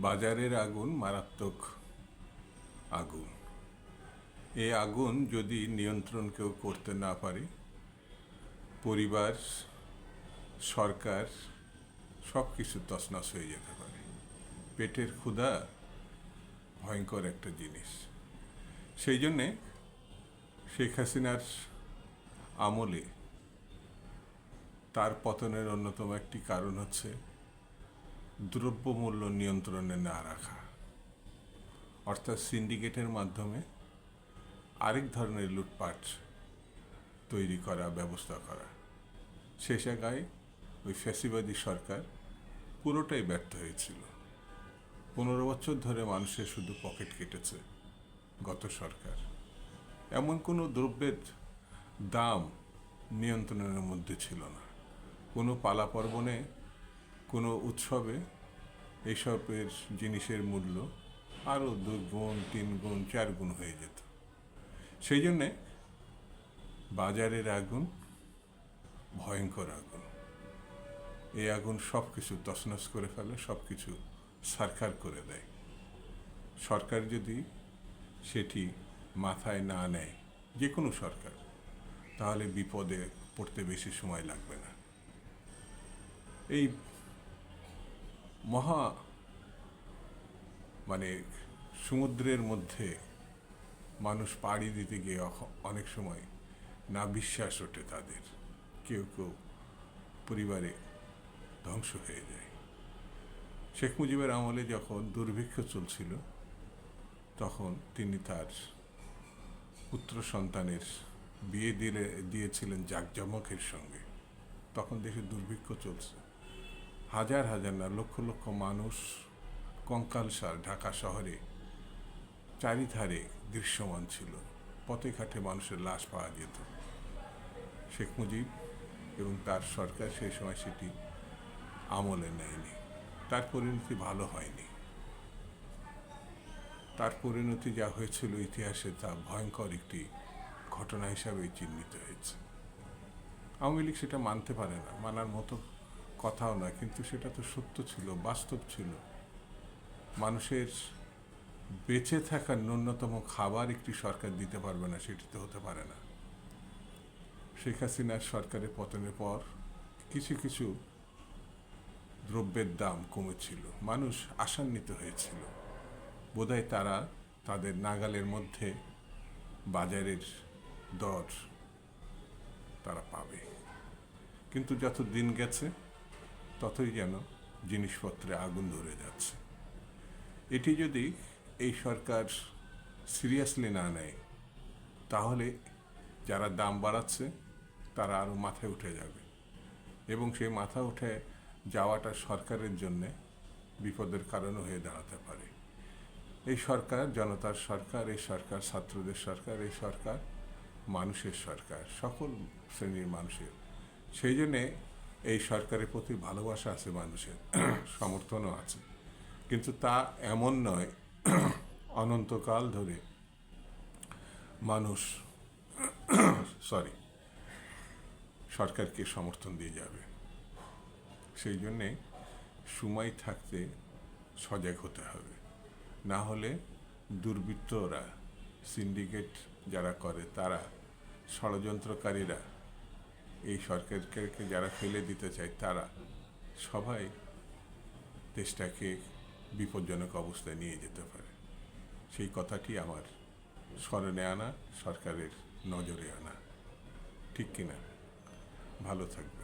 বাজারের আগুন মারাত্মক আগুন। এ আগুন যদি নিয়ন্ত্রণ কেউ করতে না পারে, পরিবার, সরকার সব কিছু তছনছ হয়ে যেতে পারে। পেটের ক্ষুধা ভয়ঙ্কর একটা জিনিস। সেই জন্যে শেখ হাসিনার আমলে তার পতনের অন্যতম একটি কারণ হচ্ছে দ্রব্যমূল্য নিয়ন্ত্রণে না রাখা। অর্থাৎ সিন্ডিকেটের মাধ্যমে আরেক ধরনের লুটপাট তৈরি করা, ব্যবস্থা করা। সে জায়গায় ওই ফ্যাসিবাদী সরকার পুরোটাই ব্যর্থ হয়েছিল। পনেরো বছর ধরে মানুষের শুধু পকেট কেটেছে গত সরকার। এমন কোনো দ্রব্যের দাম নিয়ন্ত্রণের মধ্যে ছিল না। কোনো পালা পার্বণে কোনো উৎসবে এইসবের জিনিসের মূল্য আরও দু গুণ তিন গুণ চার গুণ হয়ে যেত। সেই জন্যে বাজারের আগুন ভয়ঙ্কর আগুন। এই আগুন সব কিছু তছনছ করে ফেলে সব কিছু সরকার করে দেয়। সরকার যদি সেটি মাথায় না নেয়, যে কোনো সরকার, তাহলে বিপদে পড়তে বেশি সময় লাগবে না। এই মহা মানে সমুদ্রের মধ্যে মানুষ পাড়ি দিতে গিয়ে অনেক সময় না বিশ্বাস ওঠে তাদের। কেউ কেউ পরিবারে ধ্বংস হয়ে যায়। শেখ মুজিবের আমলে যখন দুর্ভিক্ষ চলছিল, তখন তিনি তার পুত্র সন্তানের বিয়ে দিলে, দিয়েছিলেন জাঁকজমকের সঙ্গে। তখন দেশে দুর্ভিক্ষ চলছে। হাজার হাজার না, লক্ষ লক্ষ মানুষ কঙ্কালসার ঢাকা শহরে চারিধারে দৃশ্যমান ছিল। পথে ঘাটে মানুষের লাশ পাওয়া যেত। শেখ মুজিব এবং তার সরকার সেই সময় সেটি আমলে নেয়নি। তার পরিণতি ভালো হয়নি। তার পরিণতি যা হয়েছিল ইতিহাসে তা ভয়ঙ্কর একটি ঘটনা হিসাবে চিহ্নিত হয়েছে। আওয়ামী লীগ সেটা মানতে পারে না, মানার মতো কথাও নয়, কিন্তু সেটা তো সত্য ছিল, বাস্তব ছিল। মানুষের বেঁচে থাকার ন্যূনতম খাবার একটি সরকার দিতে পারবে না, সেটি তো হতে পারে না। শেখ হাসিনার সরকারের পতনের পর কিছু কিছু দ্রব্যের দাম কমেছিল, মানুষ আশান্বিত হয়েছিল। বোধহয় তারা তাদের নাগালের মধ্যে বাজারের দর তারা পাবে। কিন্তু যত দিন গেছে ততই যেন জিনিসপত্রে আগুন ধরে যাচ্ছে। এটি যদি এই সরকার সিরিয়াসলি না নেয়, তাহলে যারা দাম বাড়াচ্ছে, তারা আরও মাথায় উঠে যাবে এবং সেই মাথা উঠে যাওয়াটা সরকারের জন্যে বিপদের কারণও হয়ে দাঁড়াতে পারে। এই সরকার, জনতার সরকার, এই সরকার, ছাত্রদের সরকার, এই সরকার, মানুষের সরকার, সকল শ্রেণির মানুষের। সেই জন্যে এই সরকারের প্রতি ভালোবাসা আছে মানুষের, সমর্থনও আছে। কিন্তু তা এমন নয়, অনন্তকাল ধরে মানুষ, সরি, সরকারকে সমর্থন দিয়ে যাবে। সেই জন্যে সময় থাকতে সজাগ হতে হবে। না হলে দুর্বৃত্তরা, সিন্ডিকেট যারা করে, তারা ষড়যন্ত্রকারীরা এই সরকারকে যারা ফেলে দিতে চায় তারা সবাই দেশটাকে বিপজ্জনক অবস্থায় নিয়ে যেতে পারে। সেই কথাটি আমার স্মরণে আনা, সরকারের নজরে আনা। ঠিক কিনা? ভালো থাকবেন।